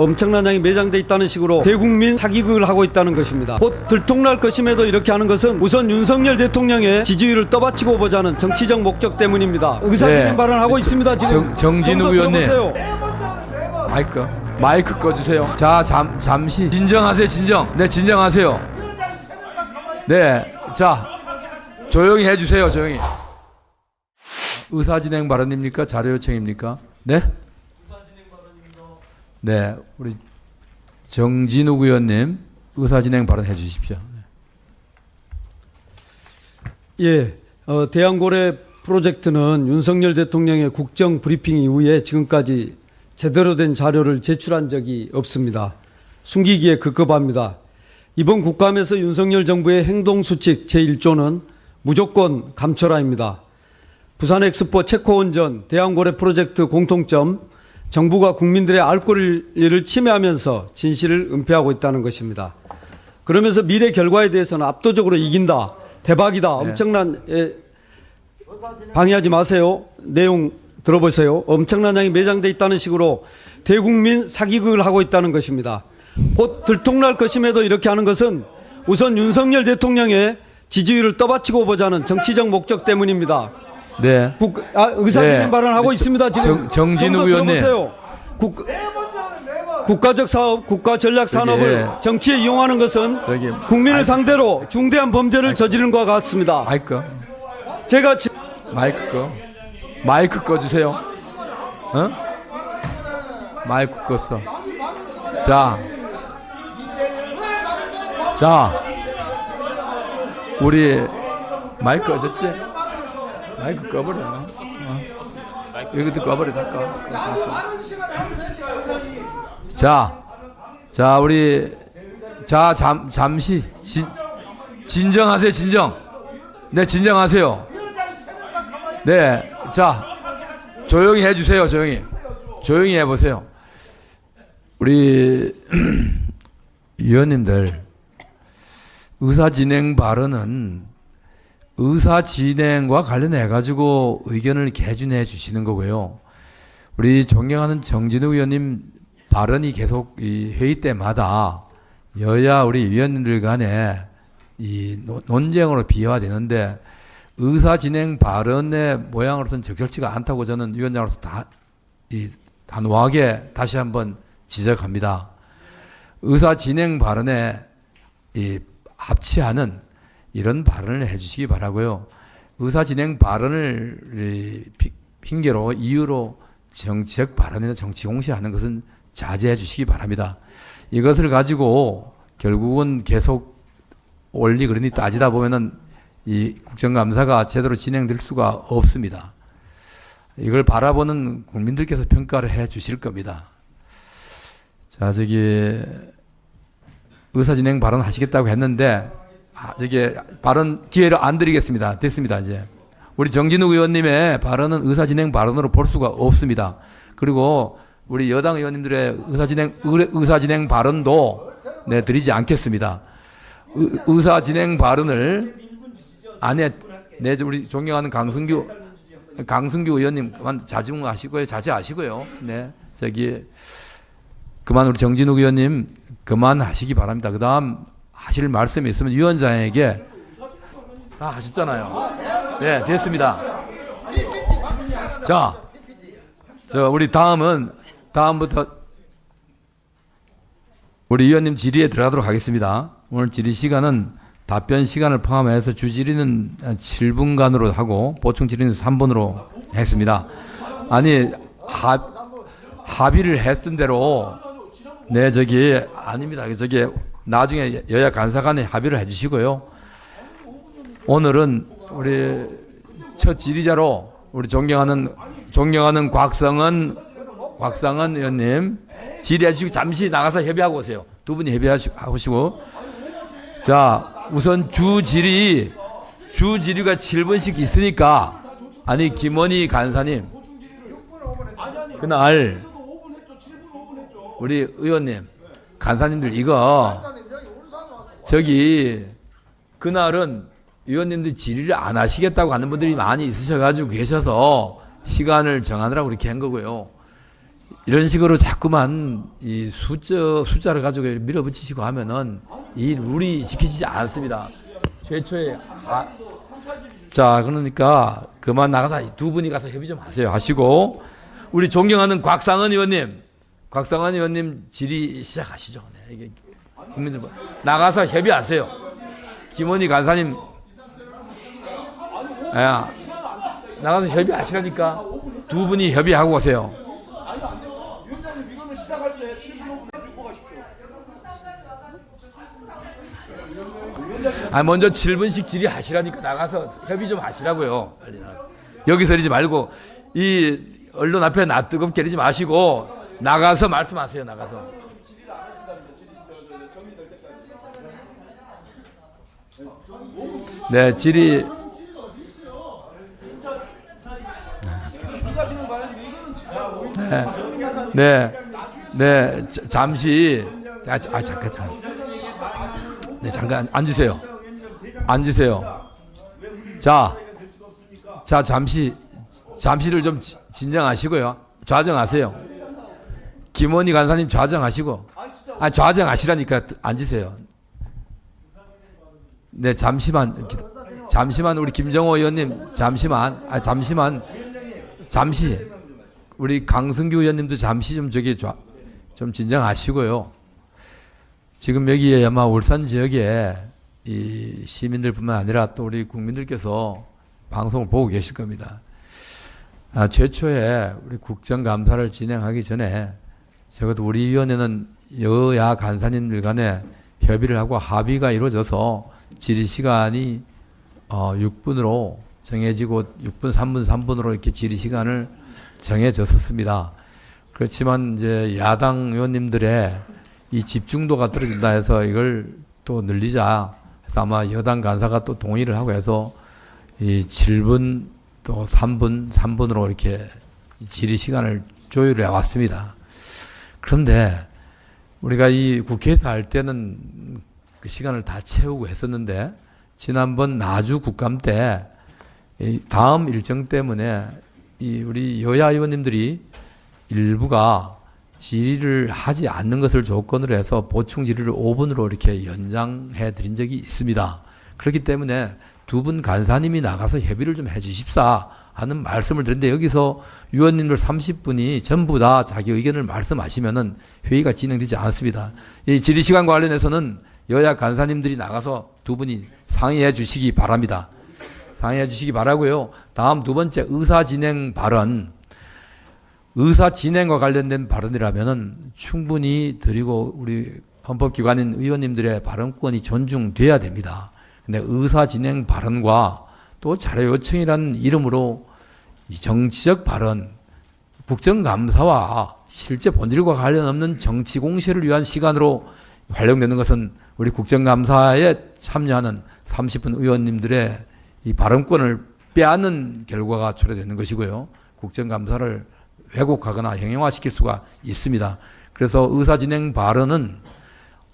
엄청난 양이 매장돼 있다는 식으로 대국민 사기극을 하고 있다는 것입니다. 곧 들통날 것임에도 이렇게 하는 것은 우선 윤석열 대통령의 지지율을 떠받치고 보자는 정치적 목적 때문입니다. 의사진행 네. 발언을 하고 있습니다. 지금 정- 좀더 의원님. 마이크 마이크 꺼주세요. 자 잠, 잠시 진정하세요 진정. 네 진정하세요. 네. 자 조용히 해주세요 조용히. 의사진행 발언입니까 자료 요청입니까? 네. 네 우리 정진욱 의원님 의사진행 발언 해 주십시오. 예, 어, 대한고래 프로젝트는 윤석열 대통령의 국정 브리핑 이후에 지금까지 제대로 된 자료를 제출한 적이 없습니다. 숨기기에 급급합니다. 이번 국감에서 윤석열 정부의 행동수칙 제1조는 무조건 감춰라입니다. 부산 엑스포 체코원전 대한고래 프로젝트 공통점 정부가 국민들의 알 권리를 침해하면서 진실을 은폐하고 있다는 것입니다. 그러면서 미래 결과에 대해서는 압도적으로 이긴다. 대박이다. 네. 엄청난 예, 방해하지 마세요. 내용 들어보세요. 엄청난 양이 매장돼 있다는 식으로 대국민 사기극을 하고 있다는 것입니다. 곧 들통날 것임에도 이렇게 하는 것은 우선 윤석열 대통령의 지지율을 떠받치고 보자는 정치적 목적 때문입니다. 네. 국, 아, 의사진행 네. 발언하고 있습니다. 지금 정- 좀더 의원님. 국, 국가적 사업, 국가 전략 산업을 저기, 정치에 이용하는 것은 저기, 국민을 아이- 상대로 중대한 범죄를 저지른 것 같습니다. 마이크 제가 지- 마이크 꺼 마이크 꺼주세요. 어? 마이크 껐어. 자, 자, 우리 마이크 어딨지? 마이크 꺼버려. 어? 여기도 꺼버려, 다 꺼. 자, 자, 우리, 자, 잠, 잠시, 진, 진정하세요, 진정. 네, 진정하세요. 네, 자, 조용히 해주세요, 조용히. 조용히 해보세요. 우리, 위원님들, 의사진행 발언은 의사 진행과 관련해 가지고 의견을 개진해 주시는 거고요. 우리 존경하는 정진우 의원님 발언이 계속 이 회의 때마다 여야 우리 위원님들 간에 이 노- 논쟁으로 비화되는데 의사 진행 발언의 모양으로서는 적절치가 않다고 저는 위원장으로서 다, 이, 단호하게 다시 한번 지적합니다. 의사 진행 발언에 이, 합치하는 이런 발언을 해주시기 바라고요. 의사 진행 발언을 핑계로 이유로 정치적 발언이나 정치 공시하는 것은 자제해 주시기 바랍니다. 이것을 가지고 결국은 계속 원리 그러니 따지다 보면은 이 국정감사가 제대로 진행될 수가 없습니다. 이걸 바라보는 국민들께서 평가를 해 주실 겁니다. 자, 저기 의사진행 발언 하시겠다고 했는데 아, 저기 발언 기회를 안 드리겠습니다. 됐습니다, 이제. 우리 정진욱 의원님의 발언은 의사진행 발언으로 볼 수가 없습니다. 그리고 우리 여당 의원님들의 의사진행 의- 의사진행 발언도 네 드리지 않겠습니다. 의- 의사진행 발언을 안에 네 우리 존경하는 강승규 강승규 의원님 그만 자중하시고요 자제하시고요. 네 저기 그만 우리 정진욱 의원님 그만하시기 바랍니다. 그다음 하실 말씀이 있으면 위원장에게 다 하셨잖아요. 네 됐습니다. 자, 저 우리 다음은 다음부터 우리 위원님 질의에 들어가도록 하겠습니다. 오늘 질의 시간은 답변 시간을 포함해서 주 질의는 7분간으로 하고 보충 질의는 3분으로 했습니다. 아니 합 합의를 했던 대로 네 저기 아닙니다. 저기 나중에 여야 간사 간에 합의를 해주시고요. 오늘은 우리 첫 질의자로 우리 존경하는 존경하는 곽성은 곽상은 의원님 질의해 주시고 잠시 나가서 협의하고 오세요. 두 분이 협의하시고 자 우선 주 질의 주 질의가 7분씩 있으니까 아니 김원희 간사님 그날 우리 의원님 간사님들 이거 저기 그날은 의원님들 질의를 안 하시겠다고 하는 분들이 많이 있으셔가지고 계셔서 시간을 정하느라고 이렇게 한 거고요. 이런 식으로 자꾸만 이 숫자, 숫자를 가지고 밀어붙이시고 하면은 이 룰이 지켜지지 않습니다. 최초에 아, 자 그러니까 그만 나가서 두 분이 가서 협의 좀 하세요 하시고 우리 존경하는 곽상은 의원님 곽상은 의원님 질의 시작하시죠. 네, 이게 국민들 뭐- 나가서 협의하세요. 김원희 간사님 야, 나가서 협의하시라니까 두 분이 협의하고 오세요. 위원장님 이거는 시작할 때 7분 5분 주고 가십시오. 아 먼저 7분씩 질의하시라니까 나가서 협의 좀 하시라고요. 여기서 이러지 말고 이 언론 앞에 나 뜨겁게 이러지 마시고 나가서 말씀하세요. 나가서. 네, 질의 네, 네, 네, 자- 잠시, 아, 아 잠깐, 잠깐. 네, 잠깐 앉으세요. 앉으세요. 자, 자, 잠시, 잠시를 좀 지- 진정하시고요. 좌정하세요. 김원희 간사님 좌정하시고, 아, 좌정하시라니까 앉으세요. 네, 잠시만, 기- 잠시만 우리 김정호 의원님, 잠시만, 아, 잠시만, 잠시, 우리 강승규 의원님도 잠시 좀 저기 좌, 좀 진정하시고요. 지금 여기 아마 울산 지역에 이 시민들뿐만 아니라 또 우리 국민들께서 방송을 보고 계실 겁니다. 아, 최초에 우리 국정감사를 진행하기 전에 적어도 우리 위원회는 여야 간사님들 간에 협의를 하고 합의가 이루어져서 질의 시간이 어, 6분으로 정해지고 6분, 3분, 3분으로 이렇게 질의 시간을 정해졌었습니다. 그렇지만 이제 야당 의원님들의 이 집중도가 떨어진다 해서 이걸 또 늘리자 해서 아마 여당 간사가 또 동의를 하고 해서 이 7분 또 3분, 3분으로 이렇게 질의 시간을 조율해 왔습니다. 그런데 우리가 이 국회에서 할 때는 그 시간을 다 채우고 했었는데 지난번 나주 국감 때이 다음 일정 때문에 이 우리 여야 의원님들이 일부가 질의를 하지 않는 것을 조건으로 해서 보충 질의를 5분으로 이렇게 연장해 드린 적이 있습니다. 그렇기 때문에 두 분 간사님이 나가서 협의를 좀 해 주십사 하는 말씀을 드렸는데 여기서 위원님들 30분이 전부 다 자기 의견을 말씀하시면은 회의가 진행되지 않습니다. 이 질의 시간 관련해서는 여야 간사님들이 나가서 두 분이 상의해 주시기 바랍니다. 상의해 주시기 바라고요. 다음 두 번째 의사 진행 발언. 의사 진행과 관련된 발언이라면은 충분히 드리고 우리 헌법기관인 의원님들의 발언권이 존중돼야 됩니다. 근데 의사 진행 발언과 또 자료 요청이라는 이름으로 이 정치적 발언, 국정감사와 실제 본질과 관련 없는 정치 공세를 위한 시간으로 활용되는 것은 우리 국정감사에 참여하는 30분 의원님들의 이 발언권을 빼앗는 결과가 초래되는 것이고요. 국정감사를 왜곡하거나 형용화시킬 수가 있습니다. 그래서 의사진행 발언은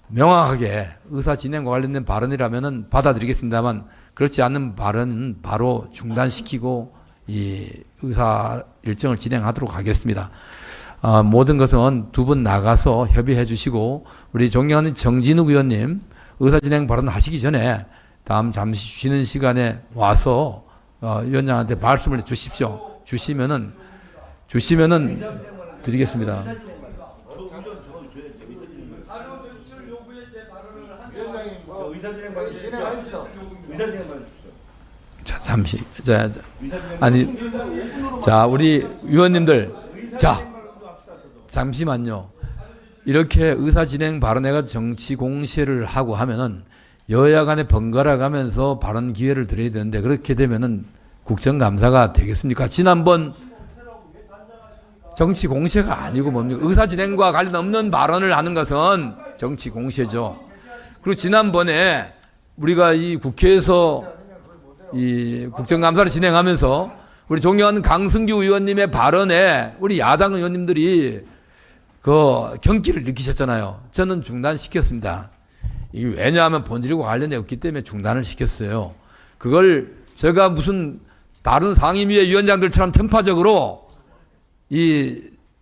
명확하게 의사진행과 관련된 발언이라면 받아들이겠습니다만 그렇지 않는 발언은 바로 중단시키고 이 의사 일정을 진행하도록 하겠습니다. 아, 모든 것은 두 분 나가서 협의해 주시고 우리 존경하는 정진욱 의원님 의사 진행 발언 하시기 전에 다음 잠시 쉬는 시간에 와서 어, 위원장한테 말씀을 주십시오. 주시면은 주시면은 드리겠습니다. 의사 진행 받으 자, 잠시. 자, 자, 아니, 자, 우리 위원님들, 자, 잠시만요. 이렇게 의사 진행 발언회가 정치 공세를 하고 하면은 여야 간에 번갈아 가면서 발언 기회를 드려야 되는데 그렇게 되면은 국정감사가 되겠습니까? 지난번 정치 공세가 아니고 뭡니까? 의사 진행과 관련 없는 발언을 하는 것은 정치 공세죠. 그리고 지난번에 우리가 이 국회에서 이 국정감사를 진행하면서 우리 존경하는 강승규 의원님의 발언에 우리 야당 의원님들이 그 경기를 느끼셨잖아요. 저는 중단시켰습니다. 이게 왜냐하면 본질과 관련이 없기 때문에 중단을 시켰어요. 그걸 제가 무슨 다른 상임위의 위원장들처럼 편파적으로 이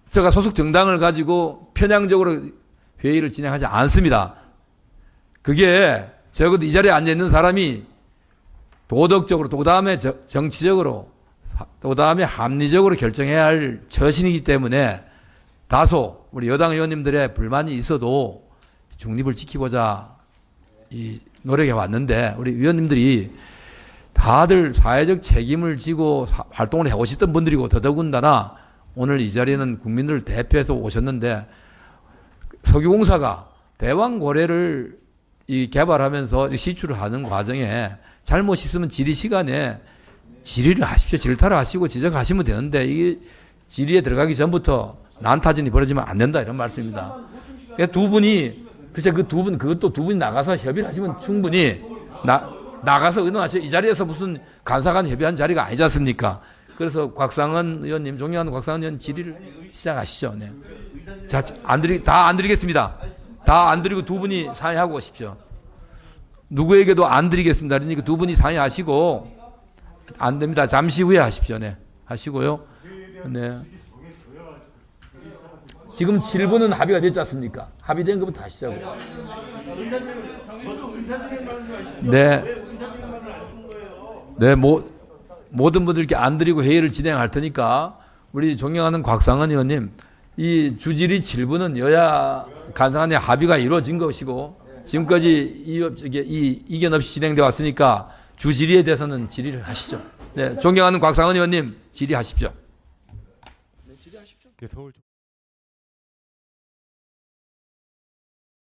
제가 소속 정당을 가지고 편향적으로 회의를 진행하지 않습니다. 그게 적어도 이 자리에 앉아 있는 사람이 도덕적으로 또 그다음에 저- 정치적으로 사- 또 그다음에 합리적으로 결정해야 할 처신이기 때문에 다소 우리 여당 의원님들의 불만이 있어도 중립을 지키고자 이 노력해 왔는데 우리 의원님들이 다들 사회적 책임을 지고 사- 활동을 해 오셨던 분들이고 더더군다나 오늘 이 자리에는 국민들을 대표해서 오셨는데 석유공사가 대왕 고래를 이 개발하면서 시추를 하는 과정에 잘못 있으면 지리 시간에 질의를 하십시오. 질타를 하시고 지적하시면 되는데 이게 질의에 들어가기 전부터 난타전이 벌어지면 안 된다 이런 말씀입니다. 그두 분이 글쎄 그 두 분 그것도 두 분이 나가서 협의를 하시면 충분히 나 나가서 의논하시죠. 이 자리에서 무슨 간사간 협의한 자리가 아니지 않습니까? 그래서 곽상은 의원님, 존경하는 곽상은 의원 질의를 시작하시죠. 네. 자, 안 드리 다 안 드리겠습니다. 다 안 드리고 두 분이 상의하고 오십시오. 누구에게도 안 드리겠습니다. 그러니까 두 분이 상의하시고 안 됩니다. 잠시 후에 하십시오. 네. 하시고요. 네. 지금 7분은 합의가 됐지 않습니까? 합의된 것부터 하시자고요. 네. 네, 모, 모든 분들께 안 드리고 회의를 진행할 테니까 우리 존경하는 곽상은 의원님 이 주질의 7분은 여야 간사간의 합의가 이루어진 것이고 지금까지 이, 이 이 견 없이 진행돼 왔으니까 주질의에 대해서는 질의를 하시죠. 네, 존경하는 곽상은 의원님 질의하십시오. 서울